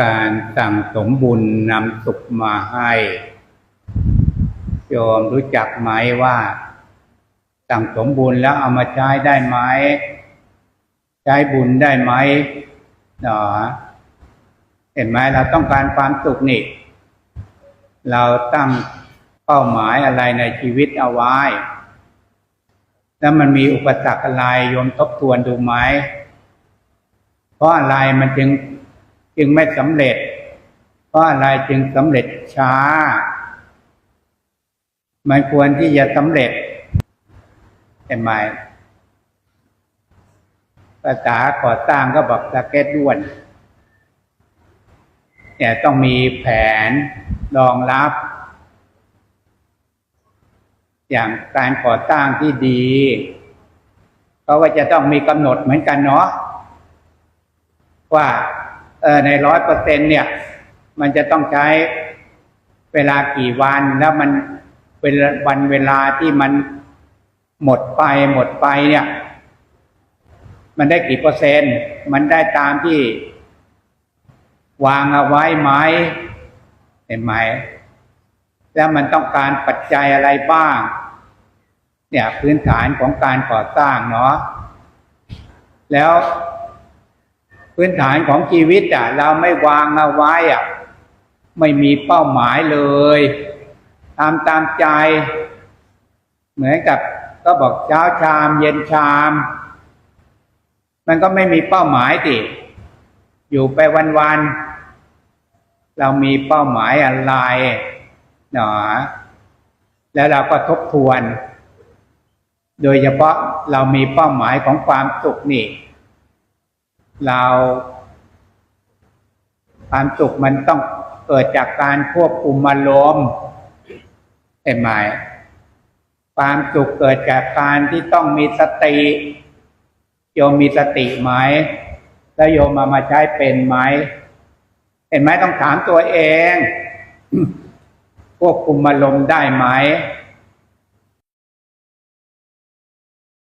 การสั่งสมบุญนำสุขมาให้โยมรู้จักไหมว่า สั่งสมบุญแล้วเอามาใช้ได้ไหมใช้บุญได้ไหมหนอเห็นไหมเราต้องการความสุขนี่ เราตั้งเป้าหมายอะไรในชีวิตเอาไว้ แล้วมันมีอุปสรรคอะไรโยมทบทวนดูไหมเพราะอะไรมันจึง จึงไม่สำเร็จ เพราะอะไรจึงสำเร็จช้า มันควรที่จะสำเร็จเห็นไหมภาษาก่อสร้างก็บอกสเก็ตด้วนเนี่ยต้องมีแผนรองรับ อย่างการก่อสร้างที่ดีเพราะว่าจะต้องมีกำหนดเหมือนกันเนาะว่า ในร้อยเปอร์เซ็นเนี่ย มันจะต้องใช้เวลากี่วันแล้วมันเป็นวันเวลาที่มันหมดไปหมดไปเนี่ย มันได้กี่เปอร์เซ็นต์ มันได้ตามที่ วางเอาไว้ไหมเห็นไหม แล้วมันต้องการปัจจัยอะไรบ้าง เนี่ยพื้นฐานของการก่อสร้างเนาะแล้ว พื้นฐานของชีวิตอะ เราไม่วางเอาไว้อะ ไม่มีเป้าหมายเลยตามตามใจ เหมือนกับก็บอกเช้าชาม เย็นชาม มันก็ไม่มีเป้าหมายติอยู่ไปวันๆเรามีเป้าหมายอะไรหนอแล้วเราก็ทบทวน โดยเฉพาะเรามีเป้าหมายของความสุขนี่ เรา ความสุขมันต้องเกิดจากการควบคุมอารมณ์เห็นไหมความสุขเกิดจากการที่ต้องมีสติโยมมีสติไหมแล้วโยมมามาใช้เป็นไหมเห็นไหมต้องถามตัวเองควบคุมอารมณ์ได้ไหม